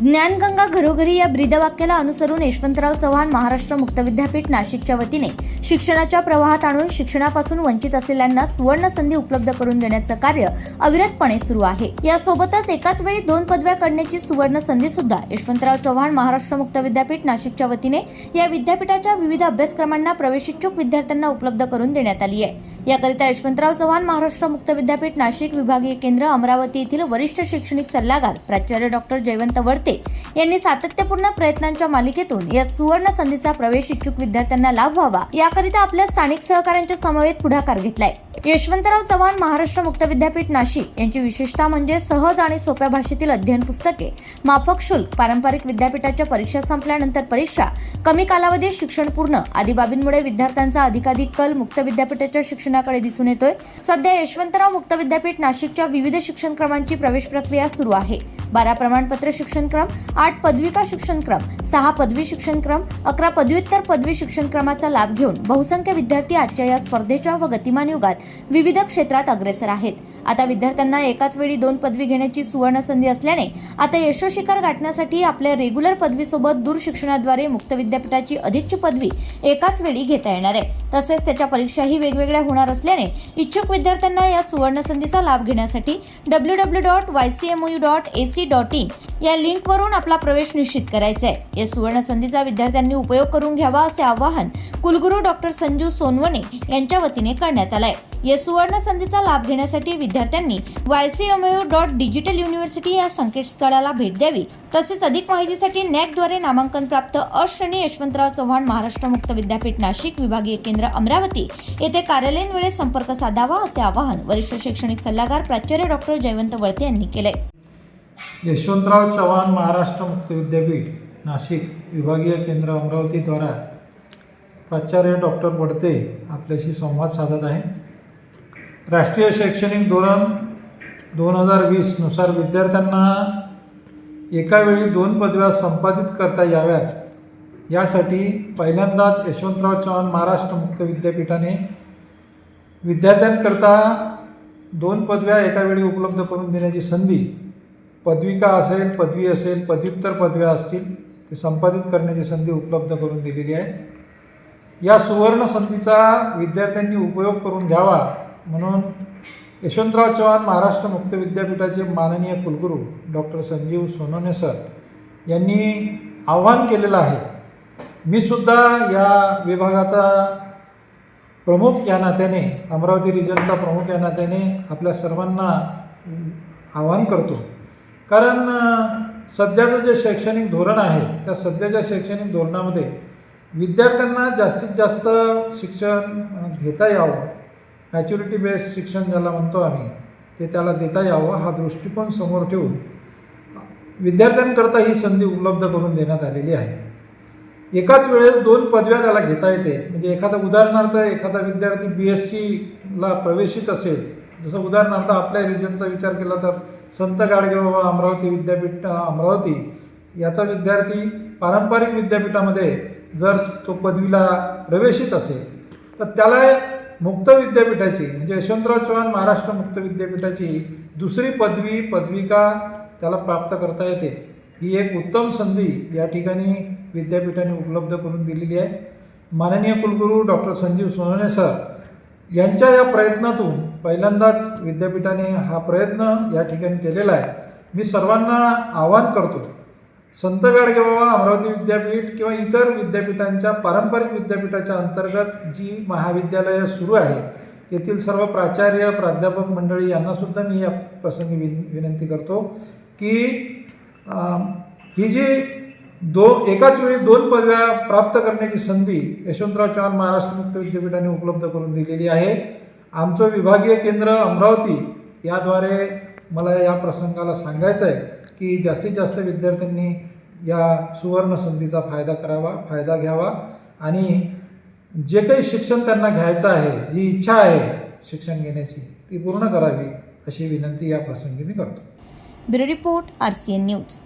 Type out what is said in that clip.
ज्ञानगंगा घरोघरी या ब्रीदवाक्याला अनुसरून यशवंतराव चव्हाण महाराष्ट्र मुक्त विद्यापीठ नाशिकच्या वतीने शिक्षणाच्या प्रवाहात आणून शिक्षणापासून वंचित असलेल्यांना सुवर्ण संधी उपलब्ध करून देण्याचं कार्य अविरतपणे सुरू आहे. यासोबतच एकाच वेळी दोन पदव्या काढण्याची सुवर्ण संधी सुद्धा यशवंतराव चव्हाण महाराष्ट्र मुक्त विद्यापीठ नाशिकच्या वतीने या विद्यापीठाच्या विविध अभ्यासक्रमांना प्रवेशिच्छुक विद्यार्थ्यांना उपलब्ध करून देण्यात आली आहे. याकरिता यशवंतराव चव्हाण महाराष्ट्र मुक्त विद्यापीठ नाशिक विभागीय केंद्र अमरावती येथील वरिष्ठ शैक्षणिक सल्लागार प्राचार्य डॉक्टर जयवंत वडते यांनी सातत्यपूर्ण प्रयत्नांच्या मालिकेतून या सुवर्ण संधीचा प्रवेश इच्छुक विद्यार्थ्यांना लाभ व्हावा याकरिता आपल्या स्थानिक सहकाऱ्यांच्या समवेत पुढाकार घेतलाय. यशवंतराव चव्हाण महाराष्ट्र मुक्त विद्यापीठ नाशिक यांची विशेषता म्हणजे सहज आणि सोप्या भाषेतील अध्ययन पुस्तके माफक शुल्क पारंपरिक विद्यापीठाच्या परीक्षा संपल्यानंतर परीक्षा कमी कालावधीत शिक्षण पूर्ण आदी बाबींमुळे विद्यार्थ्यांचा अधिकाधिक कल मुक्त विद्यापीठाच्या शिक्षण शिक्षणाकडे दिसून येतोय. सध्या यशवंतराव मुक्त विद्यापीठ नाशिकच्या विविध शिक्षण क्रमांची प्रवेश प्रक्रिया सुरू आहे. बारा प्रमाणपत्र शिक्षण क्रम आठ पदविका शिक्षण क्रम सहा पदवी शिक्षणक्रम अकरा पदव्युत्तर पदवी शिक्षणक्रमाचा लाभ घेऊन बहुसंख्य विद्यार्थी आजच्या या स्पर्धेच्या व गतिमान युगात विविध क्षेत्रात अग्रेसर आहेत. आता विद्यार्थ्यांना एकाच वेळी दोन पदवी घेण्याची सुवर्ण संधी असल्याने आता यशोशिखर गाठण्यासाठी आपल्या रेग्युलर पदवीसोबत दूरशिक्षणाद्वारे मुक्त विद्यापीठाची अधिकची पदवी एकाच वेळी घेता येणार आहे. तसेच त्याच्या परीक्षाही वेगवेगळ्या होणार असल्याने इच्छुक विद्यार्थ्यांना या सुवर्ण संधीचा लाभ घेण्यासाठी W W dot Y C M U dot A C dot in या लिंकवरून आपला प्रवेश निश्चित करायचा आहे या सुवर्ण संधीचा विद्यार्थ्यांनी उपयोग करून घ्यावा असे आवाहन कुलगुरू डॉक्टर संजू सोनवणे यांच्या वतीने करण्यात आलंय. या सुवर्ण संधीचा लाभ घेण्यासाठी विद्यार्थ्यांनी वायसीएमयू डॉट डिजिटल युनिव्हर्सिटी या संकेतस्थळाला भेट द्यावी. तसेच अधिक माहितीसाठी नेटद्वारे नामांकन प्राप्त अश्रेणी यशवंतराव चव्हाण महाराष्ट्र मुक्त विद्यापीठ नाशिक विभागीय केंद्र अमरावती येथे कार्यालयीन वेळेत संपर्क साधावा असे आवाहन वरिष्ठ शैक्षणिक सल्लागार प्राचार्य डॉक्टर जयवंत वळते यांनी केले यशवंतराव चव्हाण महाराष्ट्र मुक्त विद्यापीठ नाशिक विभागीय केंद्र अमरावतीद्वारा प्राचार्य डॉक्टर बडते आपल्याशी संवाद साधत आहे. राष्ट्रीय शैक्षणिक धोरण दोन हजार वीसनुसार विद्यार्थ्यांना एका वेळी दोन पदव्या संपादित करता याव्यात. यासाठी पहिल्यांदाच यशवंतराव चव्हाण महाराष्ट्र मुक्त विद्यापीठाने विद्यार्थ्यांकरता दोन पदव्या एकावेळी उपलब्ध करून देण्याची संधी पदविका असेल पदवी असेल पदव्युत्तर पदव्या असतील ते संपादित करण्याची संधी उपलब्ध करून दिलेली आहे. या सुवर्ण संधीचा विद्यार्थ्यांनी उपयोग करून घ्यावा म्हणून यशवंतराव चव्हाण महाराष्ट्र मुक्त विद्यापीठाचे माननीय कुलगुरू डॉक्टर संजीव सोनोने सर यांनी आव्हान केलेलं आहे. मी सुद्धा या विभागाचा प्रमुख या नात्याने अमरावती रिजनचा प्रमुख या नात्याने आपल्या सर्वांना आवाहन करतो. कारण सध्याचं जे शैक्षणिक धोरण आहे त्या सध्याच्या शैक्षणिक धोरणामध्ये विद्यार्थ्यांना जास्तीत जास्त शिक्षण घेता यावं. मॅच्युरिटी बेस्ड शिक्षण ज्याला म्हणतो आम्ही ते त्याला देता यावं हा दृष्टिकोन समोर ठेवून विद्यार्थ्यांकरता ही संधी उपलब्ध करून देण्यात आलेली आहे. एकाच वेळेस दोन पदव्या त्याला घेता येते. म्हणजे एखादा उदाहरणार्थ एखादा विद्यार्थी बी एस सीला प्रवेशित असेल जसं उदाहरणार्थ आपल्या रिजनचा विचार केला तर संत गाडगेबाबा अमरावती विद्यापीठ अमरावती याचा विद्यार्थी पारंपरिक विद्यापीठामध्ये जर तो पदवीला प्रवेशित असेल तर त्याला मुक्त विद्यापीठाची म्हणजे यशवंतराव चव्हाण महाराष्ट्र मुक्त विद्यापीठाची दुसरी पदवी पदविका त्याला प्राप्त करता येते. ही एक उत्तम संधी या ठिकाणी विद्यापीठाने उपलब्ध करून दिलेली आहे. माननीय कुलगुरू डॉक्टर संजीव सोनवणे सर यांच्या या प्रयत्नातून पहिल्यांदाच विद्यापीठाने हा प्रयत्न या ठिकाणी केलेला आहे. मी सर्वांना आवाहन करतो संत गाडगेबाबा अमरावती विद्यापीठ किंवा इतर विद्यापीठांच्या पारंपरिक विद्यापीठाच्या अंतर्गत जी महाविद्यालयं सुरू आहे तेथील सर्व प्राचार्य प्राध्यापक मंडळी यांनासुद्धा मी या प्रसंगी विन विनंती करतो की ही जी दो एकाच वेळी दोन पदव्या प्राप्त करण्याची संधी यशवंतराव चव्हाण महाराष्ट्र मुक्त विद्यापीठाने उपलब्ध करून दिलेली आहे. आमचं विभागीय केंद्र अमरावती याद्वारे मला या प्रसंगाला सांगायचं आहे की जास्तीत जास्त विद्यार्थ्यांनी या सुवर्ण संधीचा फायदा करावा फायदा घ्यावा आणि जे काही शिक्षण त्यांना घ्यायचं आहे जी इच्छा आहे शिक्षण घेण्याची ती पूर्ण करावी अशी विनंती या प्रसंगी मी करतो. Bureau report R C N news.